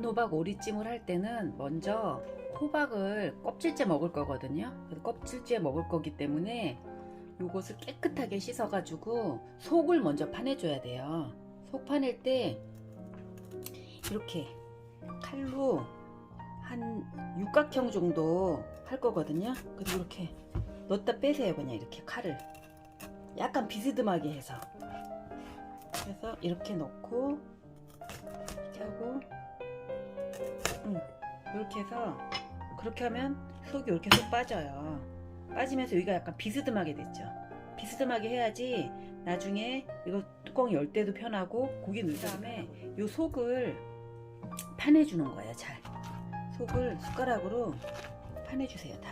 단호박 오리찜을 할 때는 먼저 호박을 껍질째 먹을 거거든요. 껍질째 먹을 거기 때문에 요것을 깨끗하게 씻어 가지고 속을 먼저 파내 줘야 돼요. 속 파낼 때 이렇게 칼로 한 육각형 정도 할 거거든요. 그리고 이렇게 넣었다 빼세요. 그냥 이렇게 칼을 약간 비스듬하게 해서 그래서 이렇게 넣고 이렇게 해서 그렇게 하면 속이 이렇게 쏙 빠져요. 빠지면서 여기가 약간 비스듬하게 됐죠. 비스듬하게 해야지 나중에 이거 뚜껑 열 때도 편하고 고기 넣을 다음에 요 속을 파내주는 거예요. 잘 속을 숟가락으로 파내주세요. 다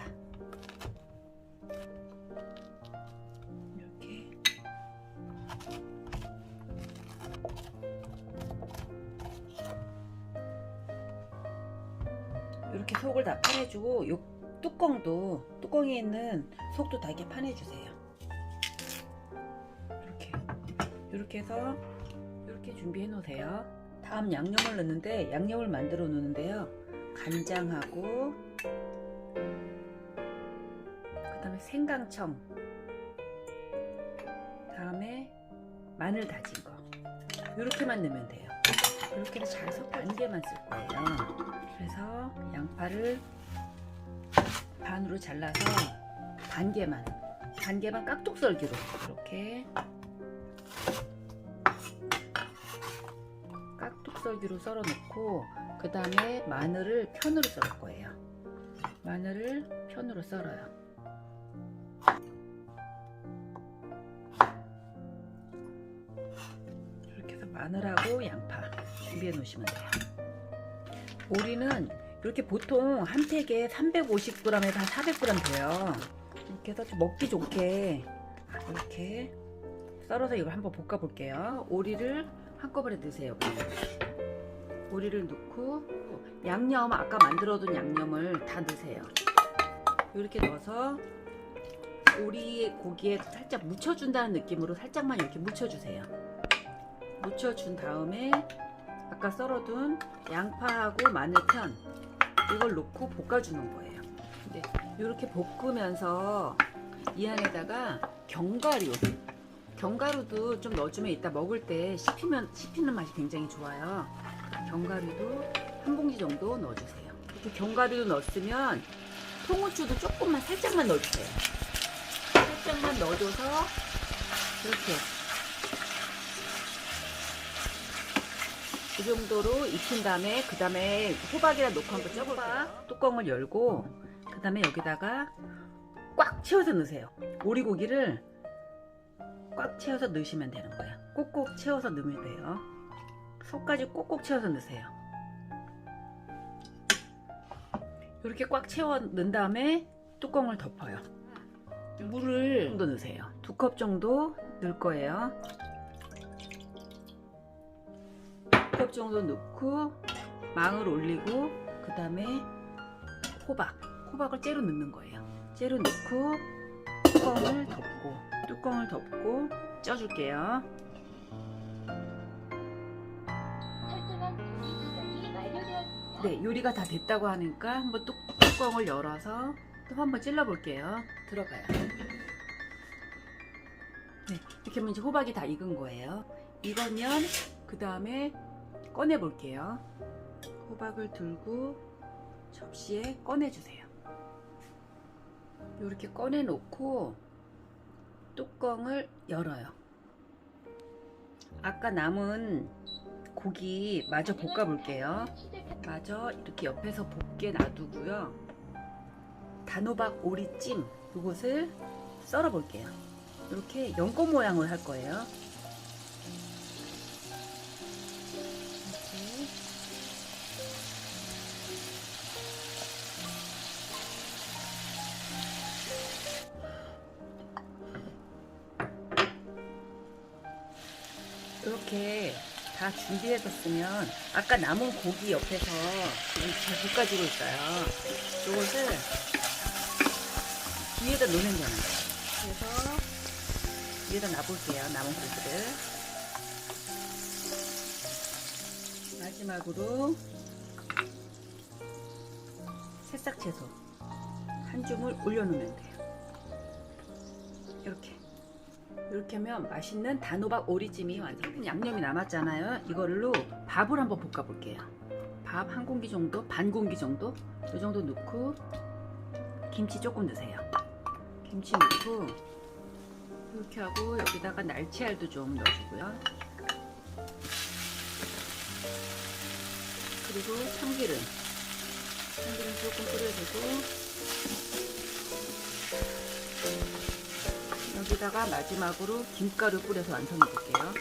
이렇게 속을 다 파내주고 요 뚜껑도 뚜껑에 있는 속도 다 이렇게 파내주세요. 이렇게 이렇게 해서 이렇게 준비해 놓으세요. 다음 양념을 넣는데 양념을 만들어 놓는데요. 간장하고 그 다음에 생강청 다음에 마늘 다진 거 이렇게만 넣으면 돼요. 이렇게 잘 섞어 반 개만 쓸 거예요. 그래서 양파를 반으로 잘라서 반 개만 반 개만 깍둑 썰기로 이렇게 깍둑 썰기로 썰어 놓고 그 다음에 마늘을 편으로 썰을 거예요 마늘을 편으로 썰어요 이렇게 해서 마늘하고 양파 준비해 놓으시면 돼요 오리는 이렇게 보통 한 팩에 350g에서 한 400g 돼요. 이렇게 해서 좀 먹기 좋게 이렇게 썰어서 이걸 한번 볶아 볼게요. 오리를 한꺼번에 넣으세요. 오리를 넣고 양념 아까 만들어둔 양념을 다 넣으세요. 이렇게 넣어서 오리 고기에 살짝 묻혀준다는 느낌으로 살짝만 이렇게 묻혀주세요. 묻혀준 다음에 아까 썰어둔 양파하고 마늘편 이걸 넣고 볶아주는 거예요. 근데 이렇게 볶으면서 이 안에다가 견과류, 견과류도 좀 넣어주면 이따 먹을 때 씹히면 씹히는 맛이 굉장히 좋아요. 견과류도 한 봉지 정도 넣어주세요. 이렇게 견과류 넣었으면 통후추도 조금만 살짝만 넣어주세요. 살짝만 넣어줘서 이렇게 이 정도로 익힌 다음에 그 다음에 호박이랑 넣고 한번 쪄볼게요. 뚜껑을 열고 그 다음에 여기다가 꽉 채워서 넣으세요. 오리고기를 꽉 채워서 넣으시면 되는 거예요. 꼭꼭 채워서 넣으면 돼요. 속까지 꼭꼭 채워서 넣으세요. 이렇게 꽉 채워 넣은 다음에 뚜껑을 덮어요. 물을 정도 넣으세요. 두 컵 정도 넣을 거예요. 컵 정도 넣고 망을 올리고 그 다음에 호박 호박을 째로 넣는 거예요. 째로 넣고 뚜껑을 덮고 뚜껑을 덮고 쪄줄게요. 네 요리가 다 됐다고 하니까 한번 뚜, 뚜껑을 열어서 또 한번 찔러 볼게요. 들어가요. 네 이렇게 하면 이제 호박이 다 익은 거예요. 익으면 그 다음에 꺼내 볼게요 호박을 들고 접시에 꺼내 주세요 이렇게 꺼내 놓고 뚜껑을 열어요 아까 남은 고기 마저 볶아 볼게요 마저 이렇게 옆에서 볶게 놔두고요. 단호박 오리찜 이것을 썰어 볼게요. 이렇게 연꽃 모양을 할 거예요. 이렇게 다 준비해뒀으면 아까 남은 고기 옆에서 지금 잘 볶아주고 있어요. 이것을 위에다 놓으면 되는 거예요. 그래서 위에다 놔볼게요. 남은 고기를. 마지막으로 새싹 채소 한 줌을 올려놓으면 돼요. 이렇게 이렇게 하면 맛있는 단호박 오리찜이 완성. 양념이 남았잖아요. 이걸로 밥을 한번 볶아 볼게요. 밥 한 공기 정도, 반 공기 정도, 이 정도 넣고 김치 조금 넣으세요. 김치 넣고 이렇게 하고 여기다가 날치알도 좀 넣어주고요. 그리고 참기름, 참기름 조금 뿌려주고 여기다가 마지막으로 김가루 뿌려서 완성해 볼게요.